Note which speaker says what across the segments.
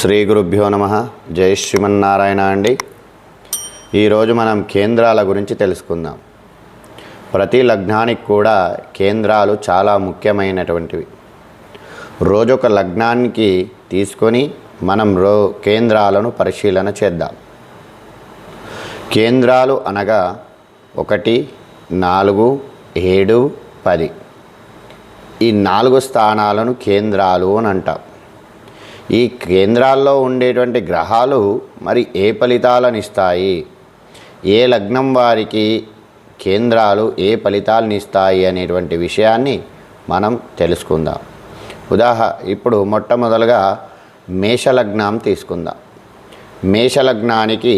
Speaker 1: శ్రీ గురుభ్యో నమ జయ శ్రీమన్నారాయణ అండి ఈరోజు మనం కేంద్రాల గురించి తెలుసుకుందాం ప్రతి లగ్నానికి కూడా కేంద్రాలు చాలా ముఖ్యమైనటువంటివి రోజొక లగ్నానికి తీసుకొని మనం రో కేంద్రాలను పరిశీలన చేద్దాం కేంద్రాలు అనగా ఒకటి నాలుగు ఏడు పది ఈ నాలుగు స్థానాలను కేంద్రాలు అని అంటాం ఈ కేంద్రాల్లో ఉండేటువంటి గ్రహాలు మరి ఏ ఫలితాలను ఇస్తాయి ఏ లగ్నం వారికి కేంద్రాలు ఏ ఫలితాలను ఇస్తాయి అనేటువంటి విషయాన్ని మనం తెలుసుకుందాం ఉదాహ ఇప్పుడు మొట్టమొదలుగా మేషలగ్నం తీసుకుందాం మేషలగ్నానికి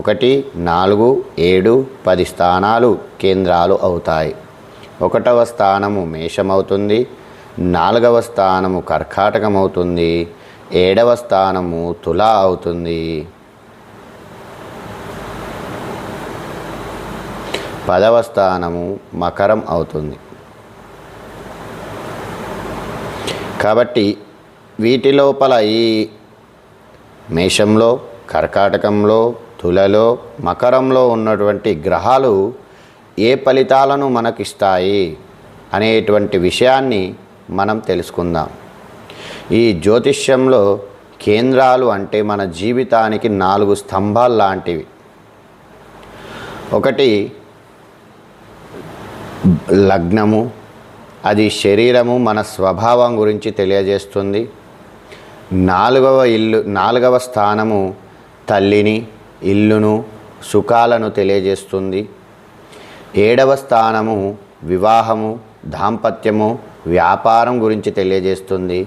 Speaker 1: ఒకటి నాలుగు ఏడు పది స్థానాలు కేంద్రాలు అవుతాయి ఒకటవ స్థానము మేషమవుతుంది నాలుగవ స్థానము కర్కాటకం అవుతుంది ఏడవ స్థానము తులా అవుతుంది పదవ స్థానము మకరం అవుతుంది కాబట్టి వీటి లోపల ఈ మేషంలో కర్కాటకంలో తులలో మకరంలో ఉన్నటువంటి గ్రహాలు ఏ ఫలితాలను మనకిస్తాయి అనేటువంటి విషయాన్ని మనం తెలుసుకుందాం ఈ జ్యోతిష్యంలో కేంద్రాలు అంటే మన జీవితానికి నాలుగు స్తంభాలు లాంటివి ఒకటి లగ్నము అది శరీరము మన స్వభావం గురించి తెలియజేస్తుంది నాలుగవ ఇల్లు నాలుగవ స్థానము తల్లిని ఇల్లును సుఖాలను తెలియజేస్తుంది ఏడవ స్థానము వివాహము దాంపత్యము వ్యాపారం గురించి తెలియజేస్తుంది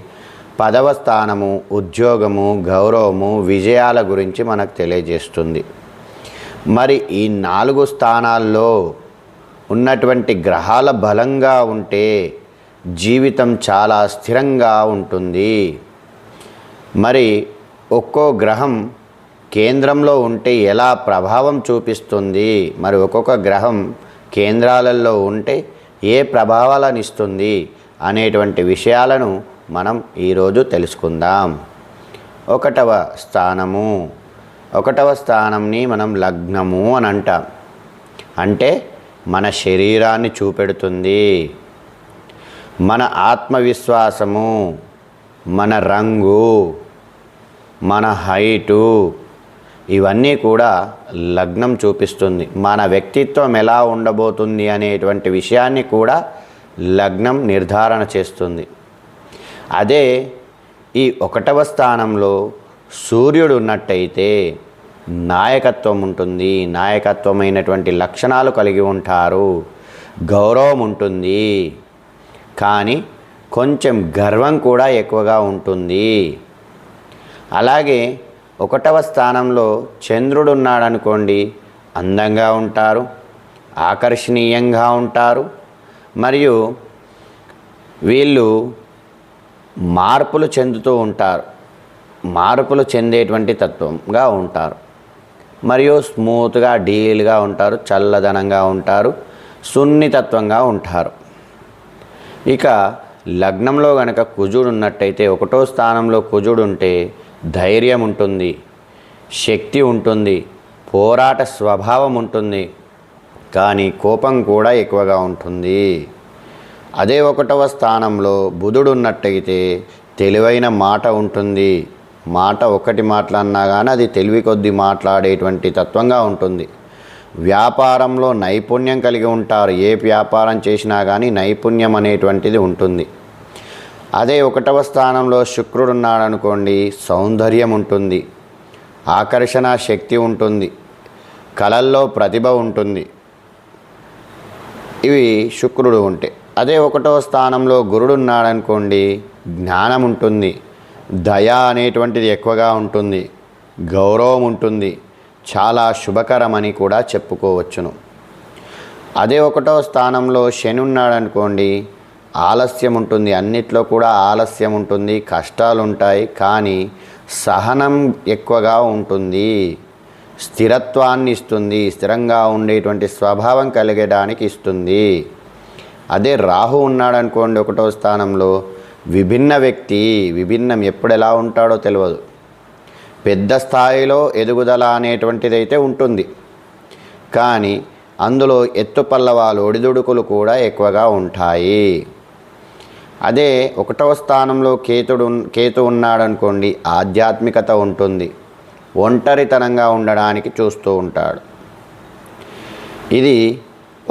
Speaker 1: పదవ స్థానము ఉద్యోగము గౌరవము విజయాల గురించి మనకు తెలియజేస్తుంది మరి ఈ నాలుగు స్థానాల్లో ఉన్నటువంటి గ్రహాల బలంగా ఉంటే జీవితం చాలా స్థిరంగా ఉంటుంది మరి ఒక్కో గ్రహం కేంద్రంలో ఉంటే ఎలా ప్రభావం చూపిస్తుంది మరి ఒక్కొక్క గ్రహం కేంద్రాలలో ఉంటే ఏ ప్రభావాలను ఇస్తుంది అనేటువంటి విషయాలను మనం ఈరోజు తెలుసుకుందాం ఒకటవ స్థానము ఒకటవ స్థానంని మనం లగ్నము అని అంటాం అంటే మన శరీరాన్ని చూపెడుతుంది మన ఆత్మవిశ్వాసము మన రంగు మన హైటు ఇవన్నీ కూడా లగ్నం చూపిస్తుంది మన వ్యక్తిత్వం ఎలా ఉండబోతుంది అనేటువంటి విషయాన్ని కూడా లగ్నం నిర్ధారణ చేస్తుంది అదే ఈ ఒకటవ స్థానంలో సూర్యుడు ఉన్నట్టయితే నాయకత్వం ఉంటుంది నాయకత్వమైనటువంటి లక్షణాలు కలిగి ఉంటారు గౌరవం ఉంటుంది కానీ కొంచెం గర్వం కూడా ఎక్కువగా ఉంటుంది అలాగే ఒకటవ స్థానంలో చంద్రుడు ఉన్నాడనుకోండి అందంగా ఉంటారు ఆకర్షణీయంగా ఉంటారు మరియు వీళ్ళు మార్పులు చెందుతూ ఉంటారు మార్పులు చెందేటువంటి తత్వంగా ఉంటారు మరియు స్మూత్గా డీల్గా ఉంటారు చల్లదనంగా ఉంటారు సున్నితత్వంగా ఉంటారు ఇక లగ్నంలో గనక కుజుడు ఉన్నట్టయితే ఒకటో స్థానంలో కుజుడు ఉంటే ధైర్యం ఉంటుంది శక్తి ఉంటుంది పోరాట స్వభావం ఉంటుంది కానీ కోపం కూడా ఎక్కువగా ఉంటుంది అదే ఒకటవ స్థానంలో బుధుడు ఉన్నట్టయితే తెలివైన మాట ఉంటుంది మాట ఒకటి మాట్లాడినా కానీ అది తెలివి కొద్ది మాట్లాడేటువంటి తత్వంగా ఉంటుంది వ్యాపారంలో నైపుణ్యం కలిగి ఉంటారు ఏ వ్యాపారం చేసినా కానీ నైపుణ్యం అనేటువంటిది ఉంటుంది అదే ఒకటవ స్థానంలో శుక్రుడు ఉన్నాడనుకోండి సౌందర్యం ఉంటుంది ఆకర్షణ శక్తి ఉంటుంది కళల్లో ప్రతిభ ఉంటుంది ఇవి శుక్రుడు ఉంటే అదే ఒకటో స్థానంలో గురుడున్నాడనుకోండి జ్ఞానం ఉంటుంది దయ అనేటువంటిది ఎక్కువగా ఉంటుంది గౌరవం ఉంటుంది చాలా శుభకరమని కూడా చెప్పుకోవచ్చును అదే ఒకటో స్థానంలో శని ఉన్నాడనుకోండి ఆలస్యం ఉంటుంది అన్నిట్లో కూడా ఆలస్యం ఉంటుంది కష్టాలు ఉంటాయి కానీ సహనం ఎక్కువగా ఉంటుంది స్థిరత్వాన్ని ఇస్తుంది స్థిరంగా ఉండేటువంటి స్వభావం కలిగడానికి ఇస్తుంది అదే రాహు ఉన్నాడు అనుకోండి ఒకటో స్థానంలో విభిన్న వ్యక్తి విభిన్నం ఎప్పుడు ఎలా ఉంటాడో తెలియదు పెద్ద స్థాయిలో ఎదుగుదల అనేటువంటిది అయితే ఉంటుంది కానీ అందులో ఎత్తు పల్లవాలు ఒడిదుడుకులు కూడా ఎక్కువగా ఉంటాయి అదే ఒకటవ స్థానంలో కేతుడు కేతు ఉన్నాడనుకోండి ఆధ్యాత్మికత ఉంటుంది ఒంటరితనంగా ఉండడానికి చూస్తూ ఉంటాడు ఇది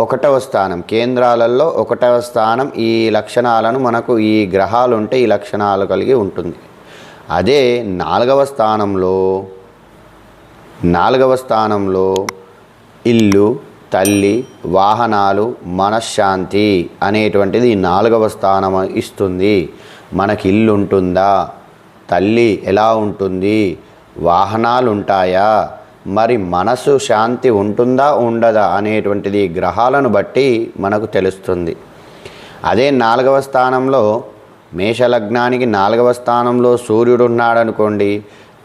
Speaker 1: ఒకటవ స్థానం కేంద్రాలలో ఒకటవ స్థానం ఈ లక్షణాలను మనకు ఈ గ్రహాలు ఉంటే ఈ లక్షణాలు కలిగి ఉంటుంది అదే నాలుగవ స్థానంలో నాలుగవ స్థానంలో ఇల్లు తల్లి వాహనాలు మనశ్శాంతి అనేటువంటిది నాలుగవ స్థానం ఇస్తుంది మనకి ఇల్లు ఉంటుందా తల్లి ఎలా ఉంటుంది వాహనాలు ఉంటాయా మరి మనసు శాంతి ఉంటుందా ఉండదా అనేటువంటిది గ్రహాలను బట్టి మనకు తెలుస్తుంది అదే నాలుగవ స్థానంలో మేషలగ్నానికి నాలుగవ స్థానంలో సూర్యుడు ఉన్నాడనుకోండి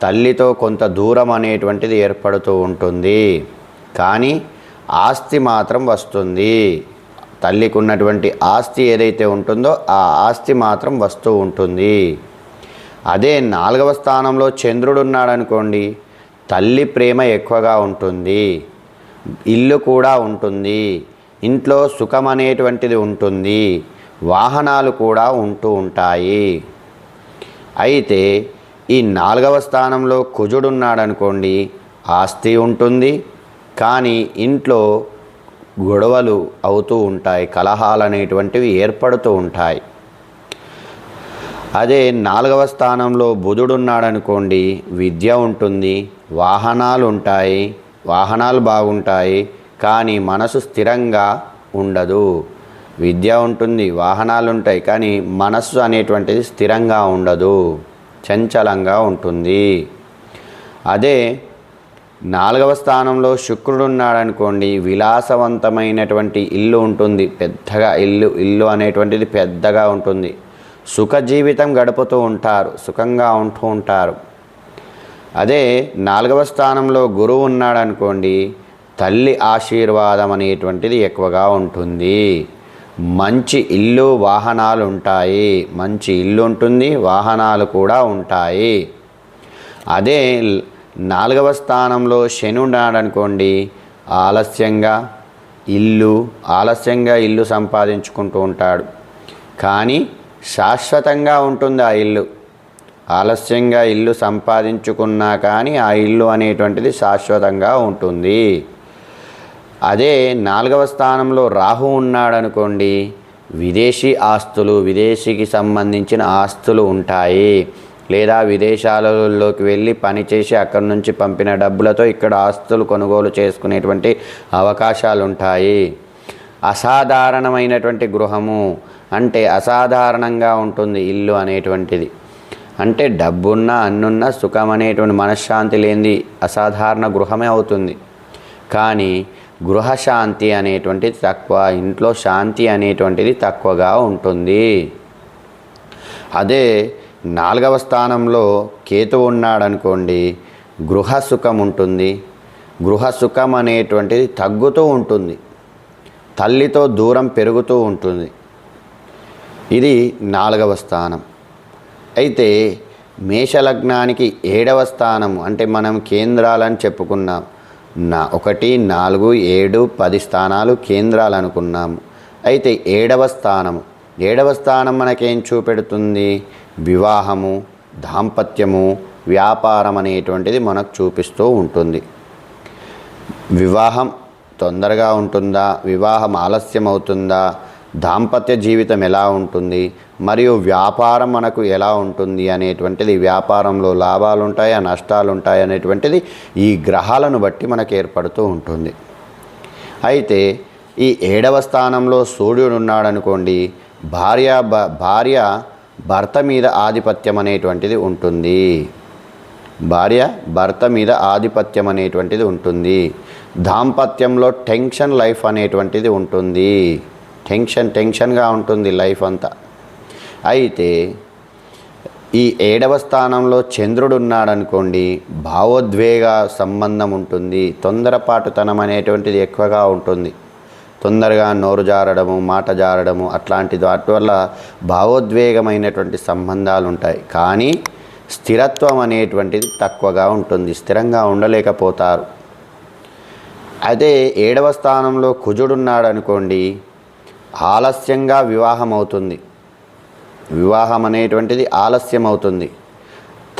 Speaker 1: తల్లితో కొంత దూరం అనేటువంటిది ఏర్పడుతూ ఉంటుంది కానీ ఆస్తి మాత్రం వస్తుంది తల్లికి ఉన్నటువంటి ఆస్తి ఏదైతే ఉంటుందో ఆ ఆస్తి మాత్రం వస్తూ ఉంటుంది అదే నాలుగవ స్థానంలో చంద్రుడు ఉన్నాడనుకోండి తల్లి ప్రేమ ఎక్కువగా ఉంటుంది ఇల్లు కూడా ఉంటుంది ఇంట్లో సుఖం అనేటువంటిది ఉంటుంది వాహనాలు కూడా ఉంటూ ఉంటాయి అయితే ఈ నాలుగవ స్థానంలో కుజుడున్నాడనుకోండి ఆస్తి ఉంటుంది కానీ ఇంట్లో గొడవలు అవుతూ ఉంటాయి కలహాలు అనేటువంటివి ఏర్పడుతూ ఉంటాయి అదే నాలుగవ స్థానంలో బుధుడున్నాడనుకోండి విద్య ఉంటుంది వాహనాలు ఉంటాయి వాహనాలు బాగుంటాయి కానీ మనసు స్థిరంగా ఉండదు విద్య ఉంటుంది వాహనాలు ఉంటాయి కానీ మనస్సు అనేటువంటిది స్థిరంగా ఉండదు చంచలంగా ఉంటుంది అదే నాలుగవ స్థానంలో శుక్రుడు ఉన్నాడనుకోండి విలాసవంతమైనటువంటి ఇల్లు ఉంటుంది పెద్దగా ఇల్లు ఇల్లు అనేటువంటిది పెద్దగా ఉంటుంది సుఖ జీవితం గడుపుతూ ఉంటారు సుఖంగా ఉంటూ ఉంటారు అదే నాలుగవ స్థానంలో గురువు ఉన్నాడు అనుకోండి తల్లి ఆశీర్వాదం అనేటువంటిది ఎక్కువగా ఉంటుంది మంచి ఇల్లు వాహనాలు ఉంటాయి మంచి ఇల్లు ఉంటుంది వాహనాలు కూడా ఉంటాయి అదే నాలుగవ స్థానంలో శని ఉన్నాడు అనుకోండి ఆలస్యంగా ఇల్లు ఆలస్యంగా ఇల్లు సంపాదించుకుంటూ ఉంటాడు కానీ శాశ్వతంగా ఉంటుంది ఆ ఇల్లు ఆలస్యంగా ఇల్లు సంపాదించుకున్నా కానీ ఆ ఇల్లు అనేటువంటిది శాశ్వతంగా ఉంటుంది అదే నాలుగవ స్థానంలో రాహు ఉన్నాడనుకోండి విదేశీ ఆస్తులు విదేశీకి సంబంధించిన ఆస్తులు ఉంటాయి లేదా విదేశాలలోకి వెళ్ళి పనిచేసి అక్కడి నుంచి పంపిన డబ్బులతో ఇక్కడ ఆస్తులు కొనుగోలు చేసుకునేటువంటి అవకాశాలు ఉంటాయి అసాధారణమైనటువంటి గృహము అంటే అసాధారణంగా ఉంటుంది ఇల్లు అనేటువంటిది అంటే డబ్బున్నా అన్నున్నా సుఖం అనేటువంటి మనశ్శాంతి లేనిది అసాధారణ గృహమే అవుతుంది కానీ గృహశాంతి అనేటువంటిది తక్కువ ఇంట్లో శాంతి అనేటువంటిది తక్కువగా ఉంటుంది అదే నాలుగవ స్థానంలో కేతు ఉన్నాడనుకోండి గృహ సుఖం ఉంటుంది గృహ సుఖం అనేటువంటిది తగ్గుతూ ఉంటుంది తల్లితో దూరం పెరుగుతూ ఉంటుంది ఇది నాలుగవ స్థానం అయితే మేషలగ్నానికి ఏడవ స్థానం అంటే మనం కేంద్రాలని చెప్పుకున్నాం నా ఒకటి నాలుగు ఏడు పది స్థానాలు కేంద్రాలు అనుకున్నాము అయితే ఏడవ స్థానము ఏడవ స్థానం మనకేం చూపెడుతుంది వివాహము దాంపత్యము వ్యాపారం అనేటువంటిది మనకు చూపిస్తూ ఉంటుంది వివాహం తొందరగా ఉంటుందా వివాహం ఆలస్యం అవుతుందా దాంపత్య జీవితం ఎలా ఉంటుంది మరియు వ్యాపారం మనకు ఎలా ఉంటుంది అనేటువంటిది వ్యాపారంలో లాభాలు ఉంటాయా నష్టాలు ఉంటాయా అనేటువంటిది ఈ గ్రహాలను బట్టి మనకు ఏర్పడుతూ ఉంటుంది అయితే ఈ ఏడవ స్థానంలో సూర్యుడు ఉన్నాడనుకోండి భార్య భార్య భర్త మీద ఆధిపత్యం అనేటువంటిది ఉంటుంది భార్య భర్త మీద ఆధిపత్యం అనేటువంటిది ఉంటుంది దాంపత్యంలో టెన్షన్ లైఫ్ అనేటువంటిది ఉంటుంది టెన్షన్ టెన్షన్గా ఉంటుంది లైఫ్ అంతా అయితే ఈ ఏడవ స్థానంలో చంద్రుడు ఉన్నాడనుకోండి భావోద్వేగ సంబంధం ఉంటుంది తొందరపాటుతనం అనేటువంటిది ఎక్కువగా ఉంటుంది తొందరగా నోరు జారడము మాట జారడము అట్లాంటి వాటి వల్ల భావోద్వేగమైనటువంటి సంబంధాలు ఉంటాయి కానీ స్థిరత్వం అనేటువంటిది తక్కువగా ఉంటుంది స్థిరంగా ఉండలేకపోతారు అదే ఏడవ స్థానంలో కుజుడున్నాడు అనుకోండి ఆలస్యంగా వివాహం అవుతుంది వివాహం అనేటువంటిది ఆలస్యం అవుతుంది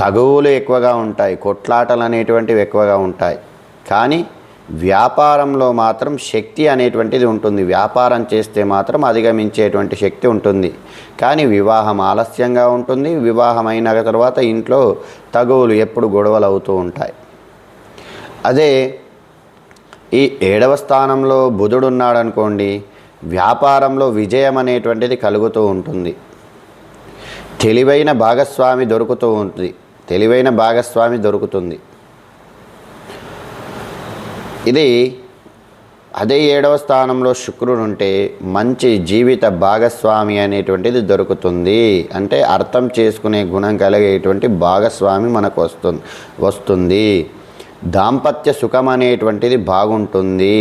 Speaker 1: తగువులు ఎక్కువగా ఉంటాయి కొట్లాటలు అనేటువంటివి ఎక్కువగా ఉంటాయి కానీ వ్యాపారంలో మాత్రం శక్తి అనేటువంటిది ఉంటుంది వ్యాపారం చేస్తే మాత్రం అధిగమించేటువంటి శక్తి ఉంటుంది కానీ వివాహం ఆలస్యంగా ఉంటుంది వివాహం అయిన తర్వాత ఇంట్లో తగువులు ఎప్పుడు గొడవలు అవుతూ ఉంటాయి అదే ఈ ఏడవ స్థానంలో బుధుడు ఉన్నాడు అనుకోండి వ్యాపారంలో విజయం అనేటువంటిది కలుగుతూ ఉంటుంది తెలివైన భాగస్వామి దొరుకుతూ ఉంటుంది తెలివైన భాగస్వామి దొరుకుతుంది ఇది అదే ఏడవ స్థానంలో శుక్రుడు ఉంటే మంచి జీవిత భాగస్వామి అనేటువంటిది దొరుకుతుంది అంటే అర్థం చేసుకునే గుణం కలిగేటువంటి భాగస్వామి మనకు వస్తుంది వస్తుంది దాంపత్య సుఖం అనేటువంటిది బాగుంటుంది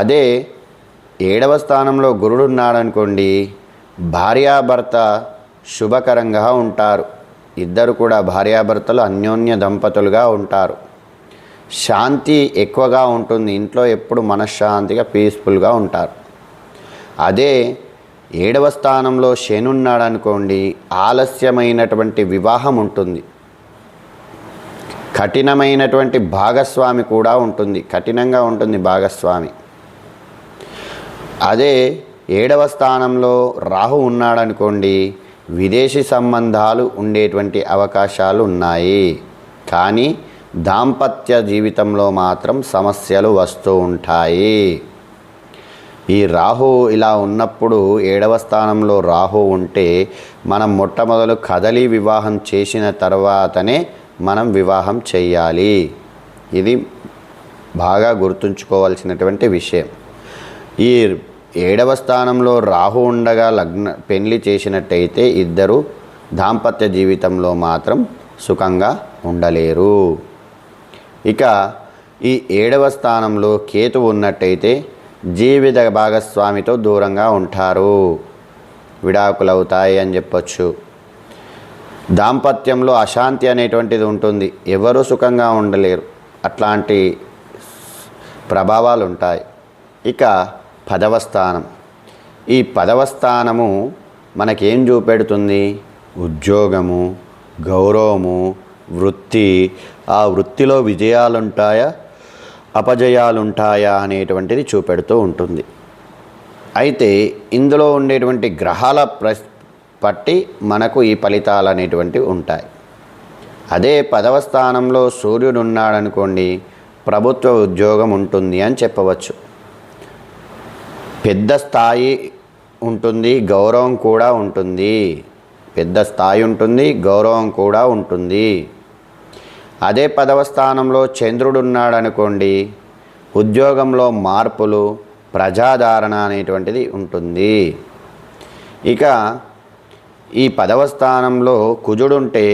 Speaker 1: అదే ఏడవ స్థానంలో గురుడున్నాడనుకోండి భార్యాభర్త శుభకరంగా ఉంటారు ఇద్దరు కూడా భార్యాభర్తలు అన్యోన్య దంపతులుగా ఉంటారు శాంతి ఎక్కువగా ఉంటుంది ఇంట్లో ఎప్పుడు మనశ్శాంతిగా పీస్ఫుల్గా ఉంటారు అదే ఏడవ స్థానంలో శనున్నాడనుకోండి ఆలస్యమైనటువంటి వివాహం ఉంటుంది కఠినమైనటువంటి భాగస్వామి కూడా ఉంటుంది కఠినంగా ఉంటుంది భాగస్వామి అదే ఏడవ స్థానంలో రాహు ఉన్నాడనుకోండి విదేశీ సంబంధాలు ఉండేటువంటి అవకాశాలు ఉన్నాయి కానీ దాంపత్య జీవితంలో మాత్రం సమస్యలు వస్తూ ఉంటాయి ఈ రాహు ఇలా ఉన్నప్పుడు ఏడవ స్థానంలో రాహు ఉంటే మనం మొట్టమొదలు కదలి వివాహం చేసిన తర్వాతనే మనం వివాహం చేయాలి ఇది బాగా గుర్తుంచుకోవాల్సినటువంటి విషయం ఈ ఏడవ స్థానంలో రాహు ఉండగా లగ్న పెళ్లి చేసినట్టయితే ఇద్దరు దాంపత్య జీవితంలో మాత్రం సుఖంగా ఉండలేరు ఇక ఈ ఏడవ స్థానంలో కేతు ఉన్నట్టయితే జీవిత భాగస్వామితో దూరంగా ఉంటారు విడాకులు అవుతాయి అని చెప్పచ్చు దాంపత్యంలో అశాంతి అనేటువంటిది ఉంటుంది ఎవరు సుఖంగా ఉండలేరు అట్లాంటి ప్రభావాలు ఉంటాయి ఇక పదవ స్థానం ఈ పదవ స్థానము మనకేం చూపెడుతుంది ఉద్యోగము గౌరవము వృత్తి ఆ వృత్తిలో విజయాలుంటాయా అపజయాలుంటాయా అనేటువంటిది చూపెడుతూ ఉంటుంది అయితే ఇందులో ఉండేటువంటి గ్రహాల ప్రస్ పట్టి మనకు ఈ ఫలితాలు అనేటువంటివి ఉంటాయి అదే పదవ స్థానంలో సూర్యుడు ఉన్నాడనుకోండి ప్రభుత్వ ఉద్యోగం ఉంటుంది అని చెప్పవచ్చు పెద్ద స్థాయి ఉంటుంది గౌరవం కూడా ఉంటుంది పెద్ద స్థాయి ఉంటుంది గౌరవం కూడా ఉంటుంది అదే పదవ స్థానంలో చంద్రుడు ఉన్నాడనుకోండి ఉద్యోగంలో మార్పులు ప్రజాదారణ అనేటువంటిది ఉంటుంది ఇక ఈ పదవ స్థానంలో కుజుడుంటే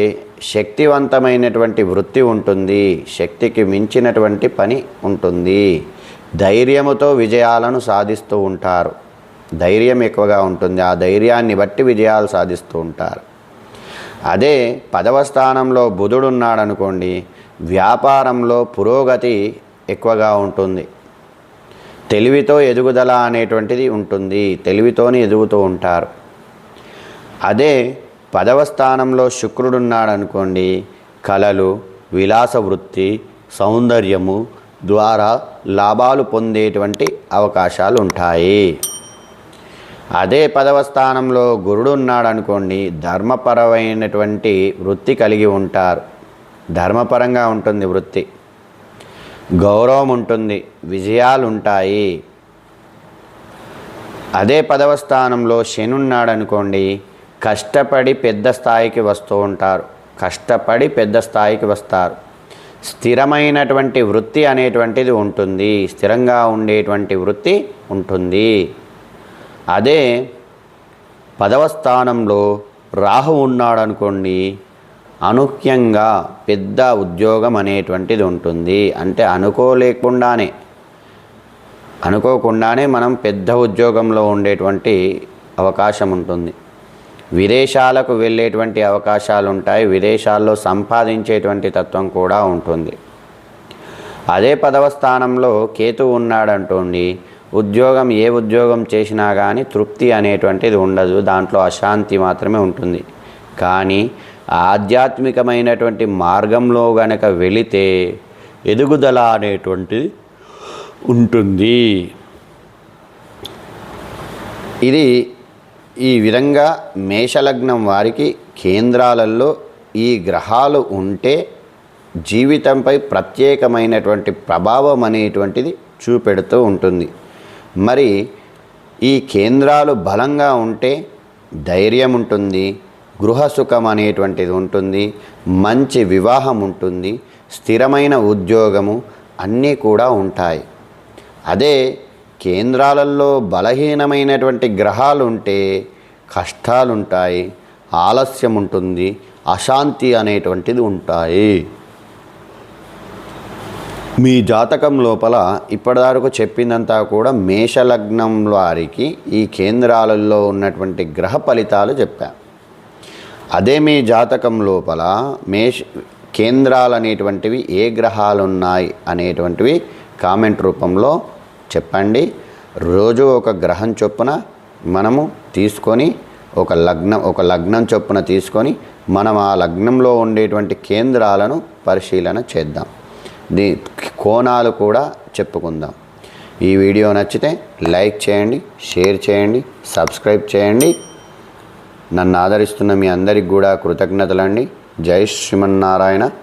Speaker 1: శక్తివంతమైనటువంటి వృత్తి ఉంటుంది శక్తికి మించినటువంటి పని ఉంటుంది ధైర్యముతో విజయాలను సాధిస్తూ ఉంటారు ధైర్యం ఎక్కువగా ఉంటుంది ఆ ధైర్యాన్ని బట్టి విజయాలు సాధిస్తూ ఉంటారు అదే పదవ స్థానంలో బుధుడు ఉన్నాడనుకోండి వ్యాపారంలో పురోగతి ఎక్కువగా ఉంటుంది తెలివితో ఎదుగుదల అనేటువంటిది ఉంటుంది తెలివితోనే ఎదుగుతూ ఉంటారు అదే పదవ స్థానంలో శుక్రుడున్నాడనుకోండి కళలు విలాస వృత్తి సౌందర్యము ద్వారా లాభాలు పొందేటువంటి అవకాశాలు ఉంటాయి అదే పదవ స్థానంలో గురుడు ఉన్నాడు అనుకోండి ధర్మపరమైనటువంటి వృత్తి కలిగి ఉంటారు ధర్మపరంగా ఉంటుంది వృత్తి గౌరవం ఉంటుంది విజయాలు ఉంటాయి అదే పదవ స్థానంలో శని ఉన్నాడు అనుకోండి కష్టపడి పెద్ద స్థాయికి వస్తూ ఉంటారు కష్టపడి పెద్ద స్థాయికి వస్తారు స్థిరమైనటువంటి వృత్తి అనేటువంటిది ఉంటుంది స్థిరంగా ఉండేటువంటి వృత్తి ఉంటుంది అదే పదవ స్థానంలో రాహు ఉన్నాడనుకోండి అనుఖ్యంగా పెద్ద ఉద్యోగం అనేటువంటిది ఉంటుంది అంటే అనుకోలేకుండానే అనుకోకుండానే మనం పెద్ద ఉద్యోగంలో ఉండేటువంటి అవకాశం ఉంటుంది విదేశాలకు వెళ్ళేటువంటి అవకాశాలు ఉంటాయి విదేశాల్లో సంపాదించేటువంటి తత్వం కూడా ఉంటుంది అదే పదవ స్థానంలో కేతు ఉన్నాడంటుంది ఉద్యోగం ఏ ఉద్యోగం చేసినా కానీ తృప్తి అనేటువంటిది ఉండదు దాంట్లో అశాంతి మాత్రమే ఉంటుంది కానీ ఆధ్యాత్మికమైనటువంటి మార్గంలో గనక వెళితే ఎదుగుదల అనేటువంటిది ఉంటుంది ఇది ఈ విధంగా మేషలగ్నం వారికి కేంద్రాలలో ఈ గ్రహాలు ఉంటే జీవితంపై ప్రత్యేకమైనటువంటి ప్రభావం అనేటువంటిది చూపెడుతూ ఉంటుంది మరి ఈ కేంద్రాలు బలంగా ఉంటే ధైర్యం ఉంటుంది గృహసుఖం అనేటువంటిది ఉంటుంది మంచి వివాహం ఉంటుంది స్థిరమైన ఉద్యోగము అన్నీ కూడా ఉంటాయి అదే కేంద్రాలలో బలహీనమైనటువంటి గ్రహాలు ఉంటే కష్టాలుంటాయి ఆలస్యం ఉంటుంది అశాంతి అనేటువంటిది ఉంటాయి మీ జాతకం లోపల ఇప్పటివరకు చెప్పిందంతా కూడా మేషలగ్నం వారికి ఈ కేంద్రాలలో ఉన్నటువంటి గ్రహ ఫలితాలు చెప్పా అదే మీ జాతకం లోపల మేష కేంద్రాలు అనేటువంటివి ఏ గ్రహాలు ఉన్నాయి అనేటువంటివి కామెంట్ రూపంలో చెప్పండి రోజు ఒక గ్రహం చొప్పున మనము తీసుకొని ఒక లగ్నం ఒక లగ్నం చొప్పున తీసుకొని మనం ఆ లగ్నంలో ఉండేటువంటి కేంద్రాలను పరిశీలన చేద్దాం దీ కోణాలు కూడా చెప్పుకుందాం ఈ వీడియో నచ్చితే లైక్ చేయండి షేర్ చేయండి సబ్స్క్రైబ్ చేయండి నన్ను ఆదరిస్తున్న మీ అందరికి కూడా కృతజ్ఞతలండి జై శ్రీమన్నారాయణ